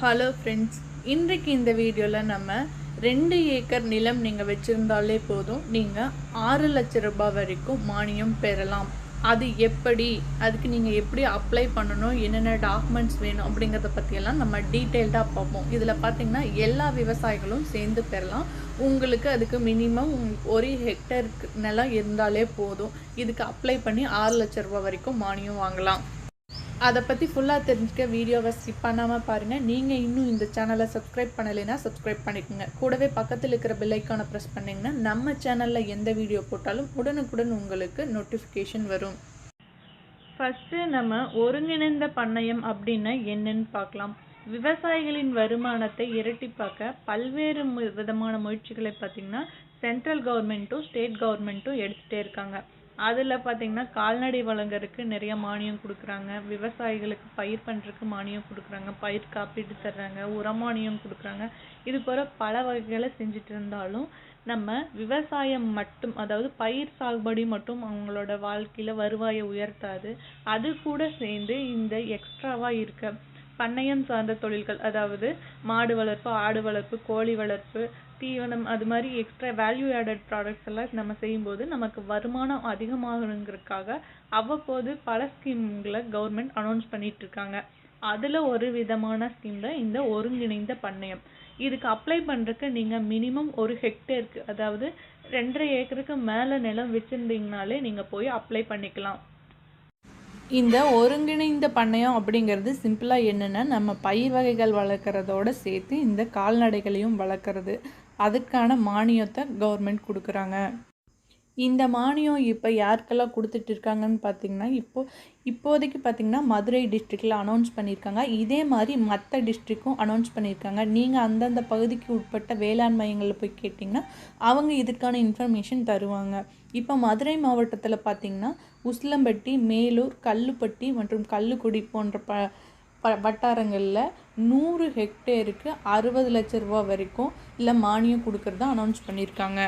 Hello friends இன்றைக்கு இந்த வீடியோவில் நம்ம ரெண்டு ஏக்கர் நிலம் நீங்கள் வச்சுருந்தாலே போதும். நீங்கள் ஆறு லட்ச ரூபாய் வரைக்கும் மானியம் பெறலாம். அது எப்படி? அதுக்கு நீங்கள் எப்படி அப்ளை பண்ணணும்? என்னென்ன டாக்குமெண்ட்ஸ் வேணும்? அப்படிங்கிறத பற்றியெல்லாம் நம்ம டீட்டெயில்டாக பார்ப்போம். இதில் பார்த்தீங்கன்னா எல்லா விவசாயிகளும் சேர்ந்து பெறலாம். உங்களுக்கு அதுக்கு மினிமம் ஒரு ஹெக்டருக்கு நிலம் இருந்தாலே போதும். இதுக்கு அப்ளை பண்ணி ஆறு லட்ச ரூபாய் வரைக்கும் மானியம் வாங்கலாம். அதை பற்றி ஃபுல்லாக தெரிஞ்சுக்க வீடியோவை ஸ்கிப் பண்ணாமல் பாருங்கள் நீங்கள் இன்னும் இந்த சேனலை சப்ஸ்கிரைப் பண்ணலைன்னா சப்ஸ்கிரைப் பண்ணிக்கோங்க. கூடவே பக்கத்தில் இருக்கிற பெல் ப்ரெஸ் பண்ணிங்கன்னா நம்ம சேனலில் எந்த வீடியோ போட்டாலும் உடனுக்குடன் உங்களுக்கு நோட்டிஃபிகேஷன் வரும். ஃபஸ்ட்டு நம்ம ஒருங்கிணைந்த பண்ணையம் அப்படின்னா என்னன்னு பார்க்கலாம். விவசாயிகளின் வருமானத்தை இரட்டிப்பாக்க பல்வேறு விதமான முயற்சிகளை பார்த்திங்கன்னா சென்ட்ரல் கவர்மெண்ட்டும் ஸ்டேட் கவர்மெண்ட்டும் எடுத்துகிட்டே இருக்காங்க. அதில் பார்த்தீங்கன்னா கால்நடை வளங்கருக்கு நிறைய மானியம் கொடுக்குறாங்க. விவசாயிகளுக்கு பயிர் பண்ணுறதுக்கு மானியம் கொடுக்குறாங்க. பயிர் காப்பீடு தர்றாங்க. உரமானியம் கொடுக்குறாங்க. இது போல பல வகைகளை செஞ்சுட்டு இருந்தாலும் நம்ம விவசாயம் மட்டும் அதாவது பயிர் சாகுபடி மட்டும் அவங்களோட வாழ்க்கையில வருவாயை உயர்த்தாது. அது கூட சேர்ந்து இந்த எக்ஸ்ட்ராவா இருக்க பண்ணையம் சார்ந்த தொழில்கள் அதாவது மாடு வளர்ப்பு ஆடு வளர்ப்பு கோழி வளர்ப்பு தீவனம் அது மாதிரி எக்ஸ்ட்ரா வேல்யூ ஆடட் ப்ராடக்ட்ஸ் எல்லாம் நம்ம செய்யும்போது நமக்கு வருமானம் அதிகமாகணுங்கிறதுக்காக அவ்வப்போது பல ஸ்கீம்களை கவர்மெண்ட் அனௌன்ஸ் பண்ணிட்டு இருக்காங்க. அதில் ஒரு விதமான ஸ்கீம் தான் இந்த ஒருங்கிணைந்த பண்ணையம். இதுக்கு அப்ளை பண்ணுறதுக்கு நீங்கள் மினிமம் ஒரு ஹெக்டேருக்கு அதாவது ரெண்டரை ஏக்கருக்கு மேலே நிலம் வச்சுருந்தீங்கனாலே நீங்கள் போய் அப்ளை பண்ணிக்கலாம். இந்த ஒருங்கிணைந்த பண்ணையம் அப்படிங்கிறது சிம்பிளாக என்னென்னா நம்ம பயிர் வகைகள் வளர்க்குறதோட சேர்த்து இந்த கால்நடைகளையும் வளர்க்குறது. அதுக்கான மானியத்தை கவர்மெண்ட் கொடுக்குறாங்க. இந்த மானியம் இப்போ யாருக்கெல்லாம் கொடுத்துட்டு இருக்காங்கன்னு பார்த்தீங்கன்னா இப்போ இப்போதைக்கு பார்த்தீங்கன்னா மதுரை டிஸ்ட்ரிக்டில் அனௌன்ஸ் பண்ணியிருக்காங்க. இதே மாதிரி மற்ற டிஸ்ட்ரிக்கும் அனௌன்ஸ் பண்ணியிருக்காங்க. நீங்கள் அந்தந்த பகுதிக்கு உட்பட்ட வேளாண் மையங்களில் போய் கேட்டிங்கன்னா அவங்க இதுக்கான இன்ஃபர்மேஷன் தருவாங்க. இப்போ மதுரை மாவட்டத்தில் பார்த்தீங்கன்னா உசிலம்பட்டி மேலூர் கல்லுப்பட்டி மற்றும் கல்லுக்குடி போன்ற ப ப வட்டாரங்களில் நூறு ஹெக்டேருக்கு அறுபது லட்ச ரூபா வரைக்கும் இல்லை மானியம் கொடுக்கறதா அனௌன்ஸ் பண்ணியிருக்காங்க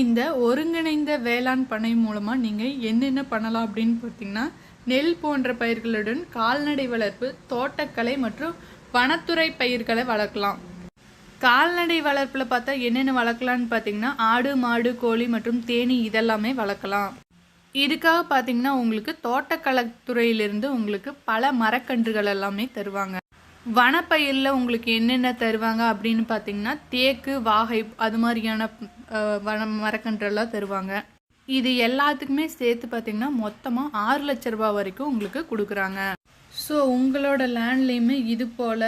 இந்த ஒருங்கிணைந்த வேளாண் பண்ணை மூலமாக நீங்கள் என்னென்ன பண்ணலாம் அப்படின்னு பார்த்தீங்கன்னா நெல் போன்ற பயிர்களுடன் கால்நடை வளர்ப்பு தோட்டக்கலை மற்றும் வனத்துறை பயிர்களை வளர்க்கலாம். கால்நடை வளர்ப்பில் பார்த்தா என்னென்ன வளர்க்கலான்னு பார்த்தீங்கன்னா ஆடு மாடு கோழி மற்றும் தேனீ இதெல்லாமே வளர்க்கலாம். இதுக்காக பார்த்தீங்கன்னா உங்களுக்கு தோட்டக்கலைத்துறையிலிருந்து உங்களுக்கு பல மரக்கன்றுகள் எல்லாமே தருவாங்க. வனப்பயிரில் உங்களுக்கு என்னென்ன தருவாங்க அப்படின்னு பார்த்தீங்கன்னா தேக்கு வாகை அது மாதிரியான வன மரக்கன்றெல்லாம் தருவாங்க. இது எல்லாத்துக்குமே சேர்த்து பார்த்தீங்கன்னா மொத்தமாக ஆறு லட்ச ரூபா வரைக்கும் உங்களுக்கு கொடுக்குறாங்க. ஸோ உங்களோட லேண்ட்லேயுமே இது போல்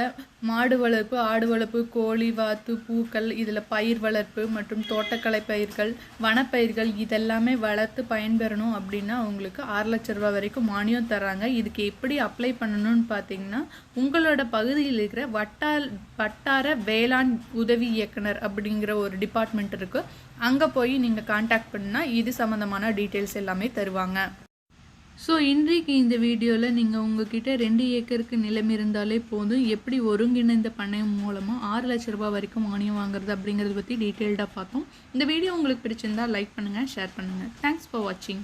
மாடு வளர்ப்பு ஆடு வளர்ப்பு கோழி வாத்து பூக்கள் இதில் பயிர் வளர்ப்பு மற்றும் தோட்டக்கலை பயிர்கள் வனப்பயிர்கள் இதெல்லாமே வளர்த்து பயன்பெறணும் அப்படின்னா உங்களுக்கு ஆறு லட்ச ரூபாய் வரைக்கும் மானியம் தராங்க இதுக்கு எப்படி அப்ளை பண்ணணும்னு பார்த்தீங்கன்னா உங்களோட பகுதியில் இருக்கிற வட்டார் வட்டார வேளாண் உதவி இயக்குனர் அப்படிங்கிற ஒரு டிபார்ட்மெண்ட் இருக்குது அங்கே போய் நீங்கள் காண்டாக்ட் பண்ணால் இது சம்மந்தமான டீட்டெயில்ஸ் எல்லாமே தருவாங்க. ஸோ இன்றைக்கு இந்த வீடியோவில் நீங்கள் உங்ககிட்ட ரெண்டு ஏக்கருக்கு நிலம் இருந்தாலே போதும். எப்படி ஒருங்கிணைந்த பண்ணையம் மூலமாக ஆறு லட்ச ரூபாய் வரைக்கும் மானியம் வாங்குறது அப்படிங்கிறத பற்றி டீட்டெயில்டாக பார்த்தோம். இந்த வீடியோ உங்களுக்கு பிடிச்சிருந்தா லைக் பண்ணுங்கள் ஷேர் பண்ணுங்கள் தேங்க்ஸ் ஃபார் வாட்சிங்